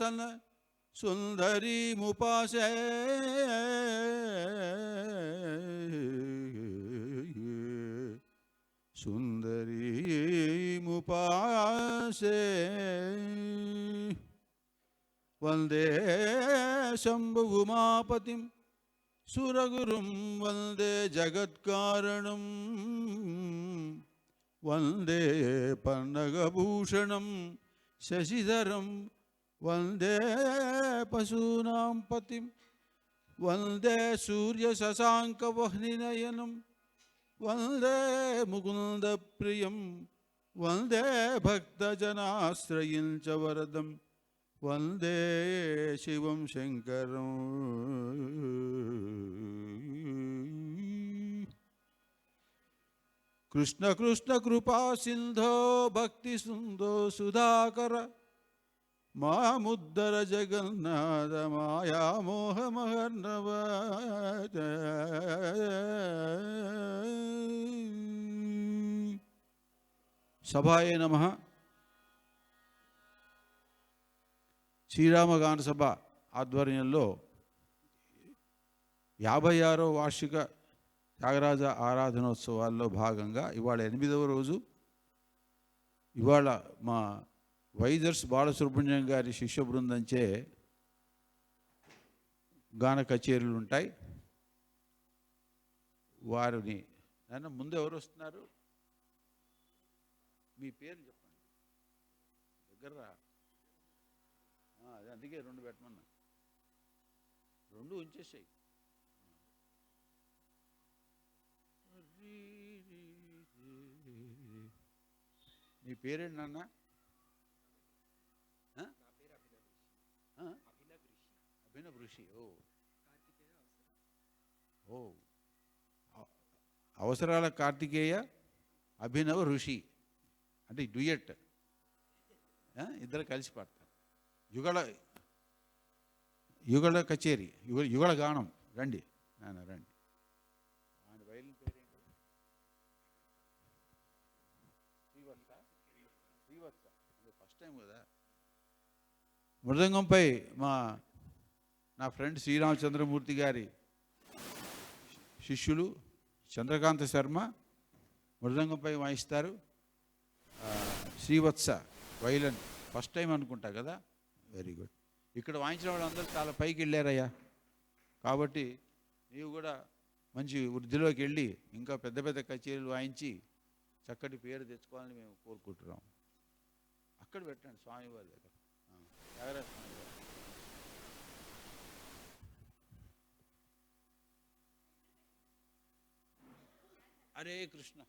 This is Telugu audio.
ദർശന സുന്ദരി മുപാശേ. സുന്ദരി മുപാശേ. വന്ദേ ശംഭുമാപതിം സുരഗുരും വന്ദേ ജഗത്കാരണം. വന്ദേ പന്നകഭൂഷണം ശശിധരം శశిధరం వందే పశూనాం పతిం వందే సూర్యశశాంకవహ్నినయనం వందే ముకుందప్రియం వందే భక్తజనాశ్రయం చ వరదం వందే శివం శంకరం కృష్ణ కృష్ణ మాముద్దర జగన్నాథ మాయా మోహమహర్ణవ సభాయే నమ. శ్రీరామగాన సభ ఆధ్వర్యంలో యాభై ఆరో వార్షిక త్యాగరాజ ఆరాధనోత్సవాల్లో భాగంగా ఇవాళ ఎనిమిదవ రోజు. ఇవాళ మా వైదర్స్ బాలసుబ్రహ్మణ్యం గారి శిష్య బృందంచే గాన కచేరీలు ఉంటాయి. వారిని నాన్న ముందు ఎవరు వస్తున్నారు? మీ పేరు చెప్పండి. దగ్గర అదే అందుకే రెండు పెట్టమన్నా. రెండు ఉంచేసాయి. నీ పేరేంటి నాన్న? అభినవ్ ఋషి ఓ ఓ అ- అవసరాల కార్తికేయ అభినవ్ ఋషి అంటే డ్యూయట్ ఆ? ఇద్దరు కలిసి పాడతారు యుగళ యుగళ కచేరి యుగ యుగళ గానం రండి నాన్న రండి ఆయన వైలిన్ పేరేంటి శ్రీవత్స శ్రీవత్స ఫస్ట్ టైం కదా మృదంగంపై మా నా ఫ్రెండ్ శ్రీరామచంద్రమూర్తి గారి శిష్యులు చంద్రకాంత శర్మ మృదంగంపై వాయిస్తారు. శ్రీవత్స వైలన్ ఫస్ట్ టైం అనుకుంటా కదా? వెరీ గుడ్ ఇక్కడ వాయించిన వాళ్ళందరూ చాలా పైకి వెళ్ళారయ్యా. కాబట్టి నీవు కూడా మంచి వృద్ధిలోకి వెళ్ళి ఇంకా పెద్ద పెద్ద కచేరీలు వాయించి చక్కటి పేరు తెచ్చుకోవాలని మేము కోరుకుంటున్నాం. అక్కడ పెట్టండి స్వామివారి దగ్గర. हरे कृष्ण।